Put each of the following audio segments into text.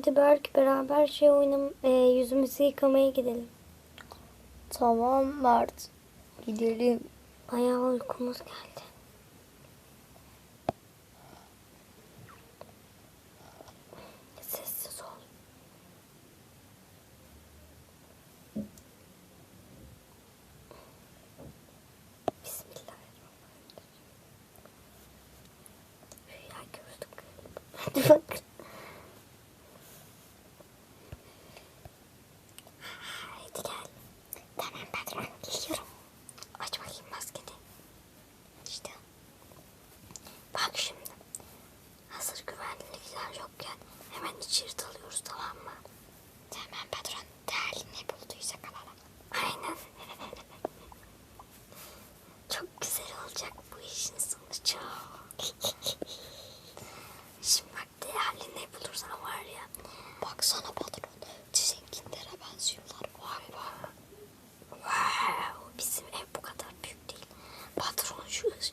Hadi Berk beraber şey oynam e, yüzümüzü yıkamaya gidelim. Tamam Mert. Gidelim. Bayağı uykumuz geldi. and Patreon. shoes.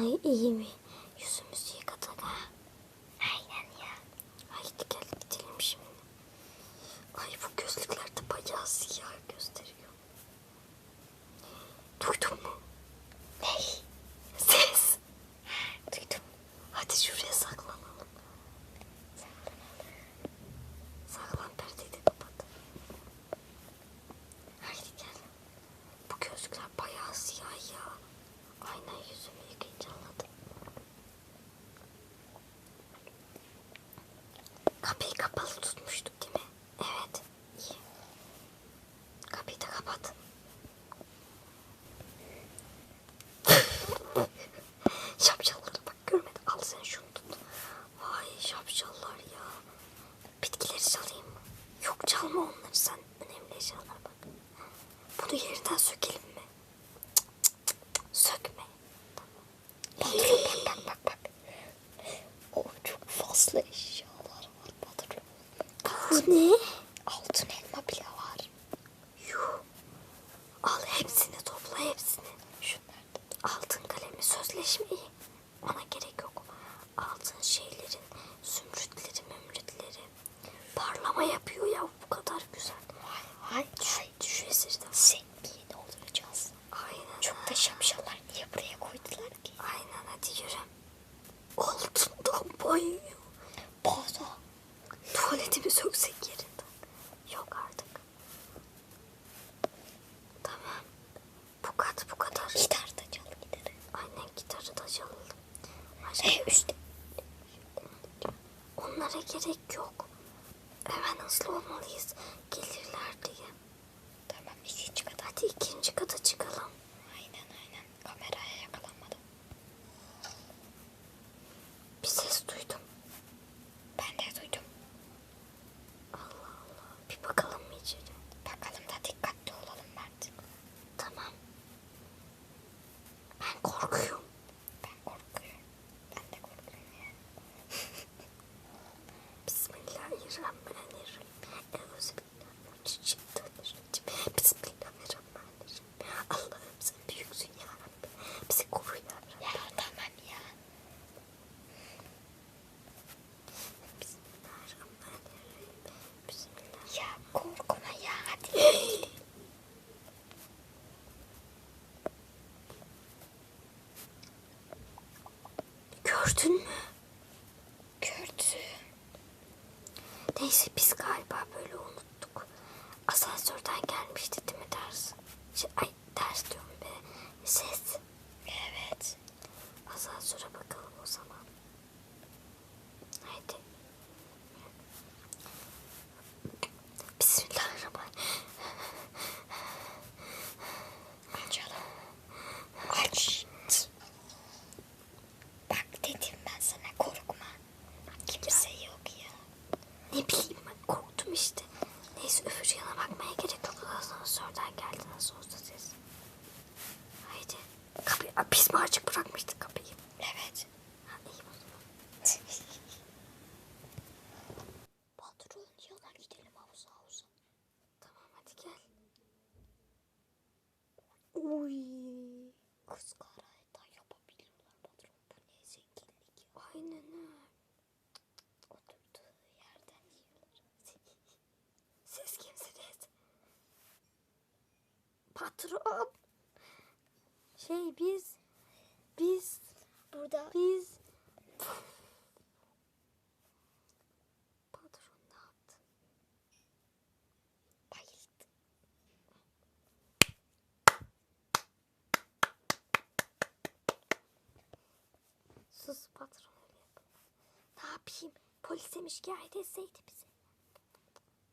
Ay iyi mi? Все, все. kaçmalıyız. Gelirler diye. Tamam ikinci kata hadi ikinci kata çıkalım. Oy. Kız karayda yapabiliyorlar patron. Bu ne zenginlik. Aynen ha. Oturduğu yerden yiyorlar. Siz kimsiniz? Patron. Şey biz biz burada biz Sus patron öyle yapın. Ne yapayım? Polise mi şikayet etseydi bize?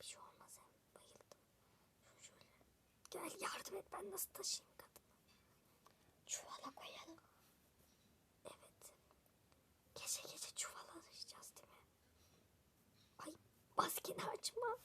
Bir şey olmaz hem bayıldım. Şunu şöyle. Gel yardım et ben nasıl taşıyayım kadını. Çuvala koyalım. Evet. Gece gece çuvala taşıyacağız değil mi? Ay maskeni açma.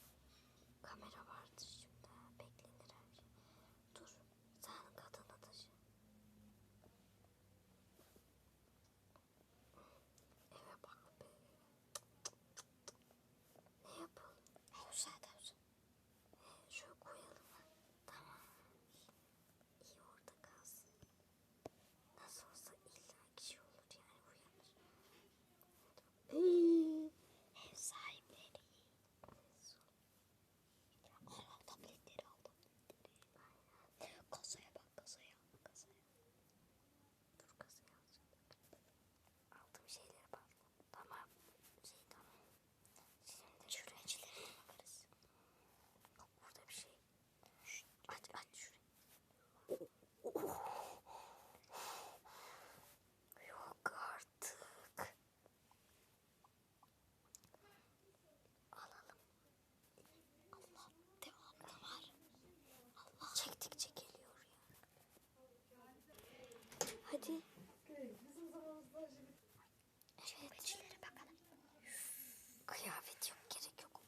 Kıyafet yok gerek yok.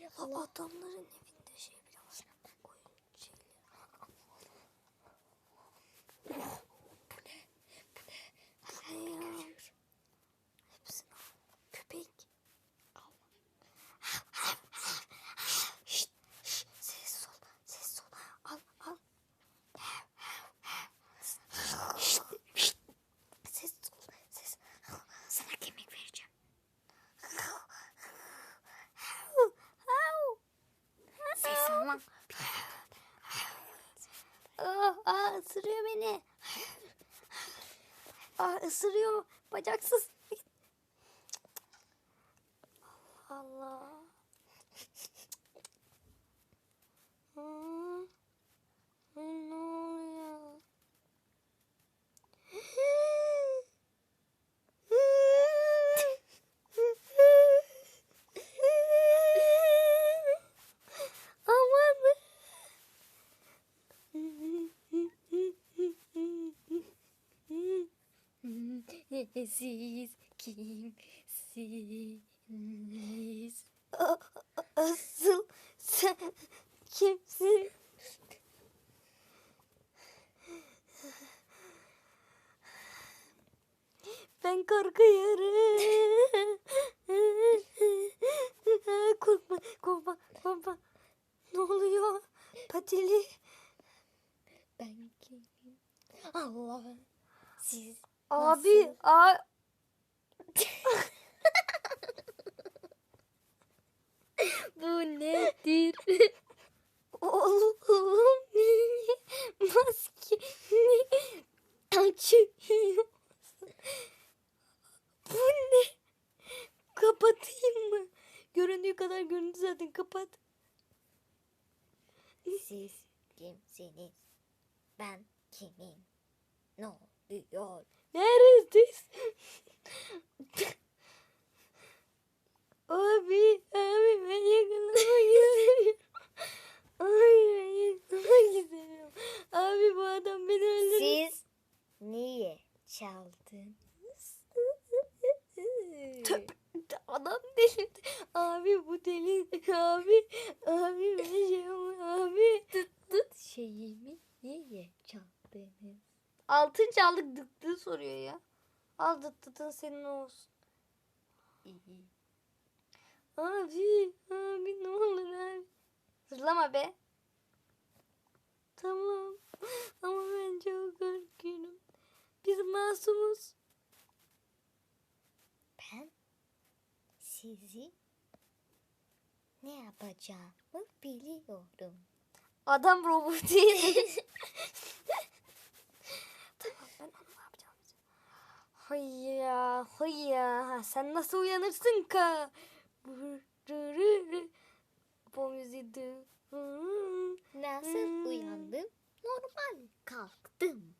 Ya adamların ısırıyor. Bacaksız. Allah. Hmm. Hmm, Allah. kimsesiz kimsiniz. Asıl sen kimsin? Ben korkuyorum. Aa. Bu nedir? Oğlum niye maskeni açıyorsun? Bu ne? Kapatayım mı? Göründüğü kadar göründü zaten kapat. Siz kimsiniz? Ben kimim? Ne oluyor? Neredesin? abi, abi ben yakalamak istiyorum. Abi ben yakalamak istiyorum. Abi bu adam beni öldürecek. Siz niye çaldınız? Tüp, Adam delirdi. Abi bu deli. Abi, abi ben şey. Abi. Tut şeyimi niye çaldınız? Altın çaldık dıktığı soruyor ya. Al senin olsun. Abi, abi ne olur abi. Zırlama be. Tamam. Ama ben çok korkuyorum. Biz masumuz. Ben sizi ne yapacağımı biliyorum. Adam robot değil. tamam ben onu ne yapacağım? Hay ya, hay ya. Sen nasıl uyanırsın ka? Bu müziği. Nasıl uyandım? Normal kalktım.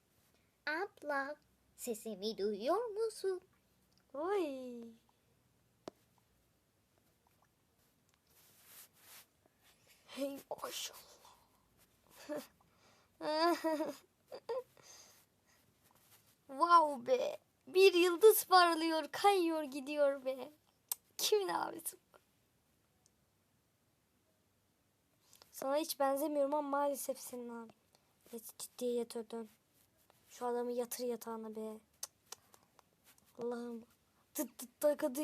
Abla sesimi duyuyor musun? Oy. Hey maşallah. wow be. Bir yıldız parlıyor, kayıyor gidiyor be. Kimin abisi? Sana hiç benzemiyorum ama maalesef senin abi. Neyse ciddiyete dön. Şu adamı yatır yatağına be. Allah'ım. Tıt tıt takadı.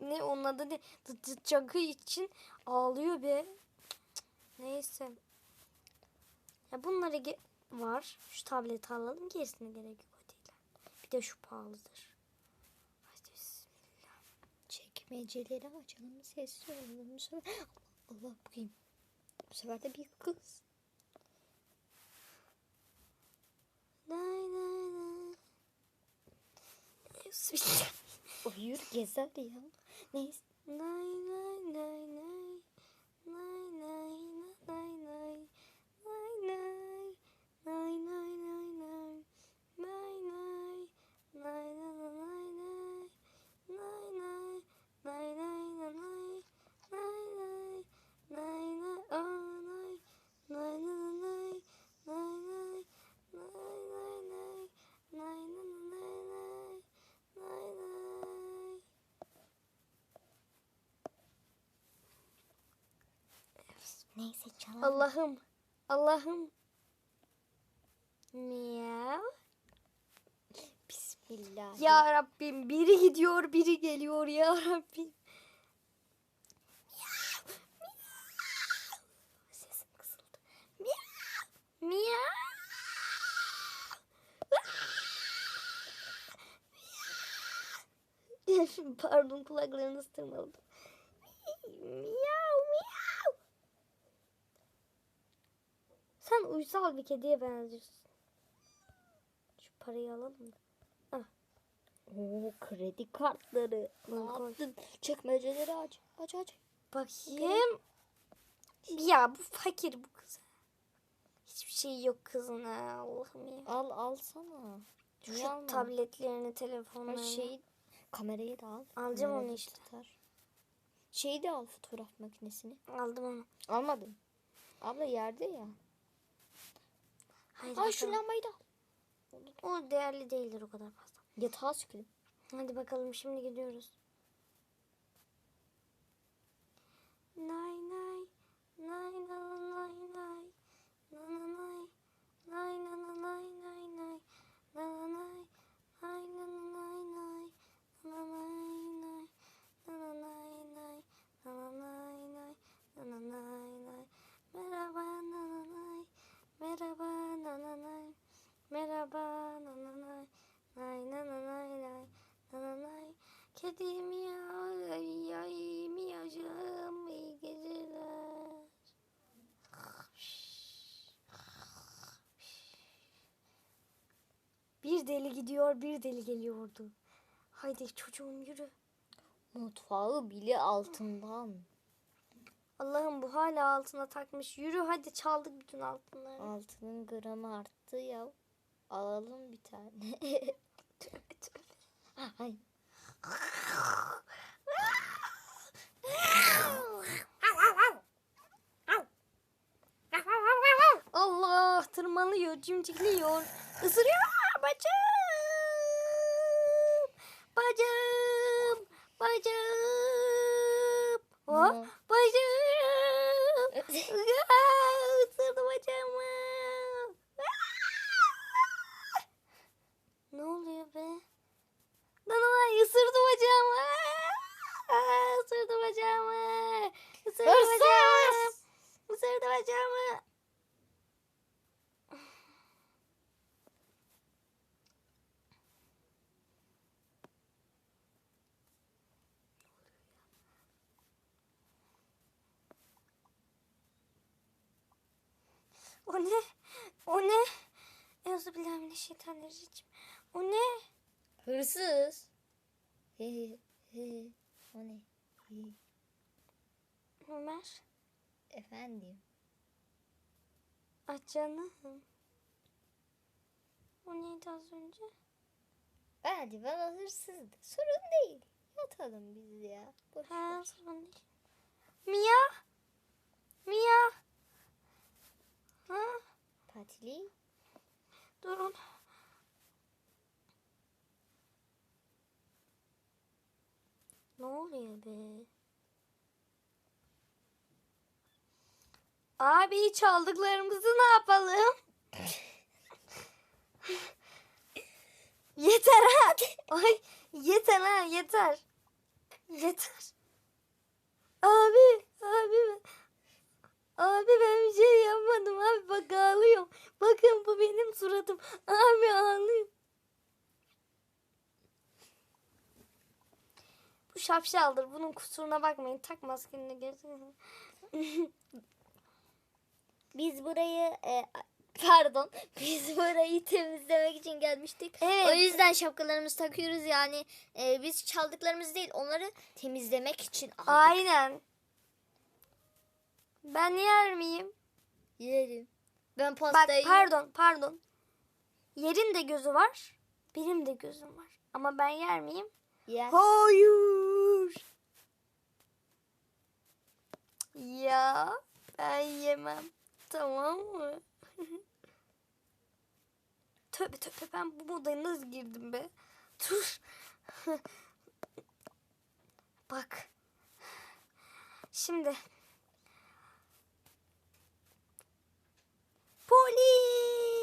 Ne onun adı ne? Tıt tıt çakı için ağlıyor be. Neyse. Ya bunları var. Şu tableti alalım. Gerisine gerek yok. Bir de şu pahalıdır. Hadi bismillah. Çekmeceleri açalım sessiz olalım. Bu sefer... Allah, Allah bakayım. Bu sefer de bir kız. Nay nay nay. Bismillah. Uyur gezer ya. Neyse. Nay nay nay nay. Nay nay nay nay. Nay nay. Nay nay. Nay nay. Nay nay nay nay. Nay nay. Nay nay nay nay. Nay nay. Nay nay. Aa nay. Nay nay nay. Nay nay. Nay nay nay. Nay nay nay nay. Nay nay. Neyse çalalım. Allah'ım. Allah'ım. Miyav. Bismillah. Ya Rabbim biri gidiyor biri geliyor ya Rabbim. Miyav. Miyav. Sesim kısıldı. Miyav. Pardon kulaklarınızı tırmaladım. Miyav miyav. Sen uysal bir kediye benziyorsun. Şu parayı alalım da. Oo kredi kartları. Ne yaptın? Çekmeceleri aç. Aç aç. Bakayım. Ya bu fakir bu kız. Hiçbir şey yok kızın ha Allah'ım ya. Al alsana. Şu Niye tabletlerini, Her telefonlarını. şeyi kamerayı da al. Alacağım Kamera onu işte. tutar. Şeyi de al fotoğraf makinesini. Aldım onu. Almadın. Abla yerde ya. Haydi Ay şu bakalım. lambayı da. O değerli değildir o kadar fazla. Yatağa süpürün. Hadi bakalım şimdi gidiyoruz. Nay nay. Nay na na nay nay. Na na nay. Nay na na nay nay nay. Na na nay. Nay na na nay nay. Na na nay nay. Na na nay nay. Na na nay nay. Na na nay nay. Merhaba na na nay. Merhaba na na nay. Merhaba na na nay. Nay na na nay nay. Na na nay. Kedim ya ay ay miyacığım iyi geceler. Bir deli gidiyor bir deli geliyordu. Haydi çocuğum yürü. Mutfağı bile altından. Allah'ım bu hala altına takmış. Yürü hadi çaldık bütün altınları. Altının gramı arttı ya. Alalım bir tane. Tövbe tövbe. Ay. Allah tırmalıyor, cimcikliyor. Isırıyor bacım. Bacım. Bacım. Oh, Ne? bacım. Aa, Isırdı bacağımı. Aa! Ne oluyor be? Danılay ısırdı bacağımı. Aa, Isırdı bacağımı. Isırdı Hırsız! bacağımı. Isırdı bacağımı. O ne? O ne? Euzubillahimineşşeytanirracim. O ne? Hırsız. He he he. O ne? He. Ömer. Efendim. Ah canım. O neydi az önce? Hadi bana hırsızdı. Sorun değil. Yatalım biz ya. Boş Ha, ver. sorun değil. Mia. Mia. Ha, Patili. durun. Ne oluyor be? Abi çaldıklarımızı ne yapalım? yeter hadi. Ay yeter ha yeter. Yeter. Abi abi Abi ben bir şey yapmadım abi bak ağlıyorum. Bakın bu benim suratım. Abi ağlıyorum. Bu şapşaldır. Bunun kusuruna bakmayın. Tak maskeni gerçekten. Biz burayı e, pardon biz burayı temizlemek için gelmiştik. Evet. O yüzden şapkalarımızı takıyoruz yani e, biz çaldıklarımız değil onları temizlemek için aldık. Aynen. Ben yer miyim? Yerim. Ben Bak pastayı pardon pardon. Yerin de gözü var. Benim de gözüm var. Ama ben yer miyim? yer. Hayır. Ya ben yemem. Tamam mı? tövbe tövbe ben bu modaya nasıl girdim be? Dur. Bak. Şimdi. Polis.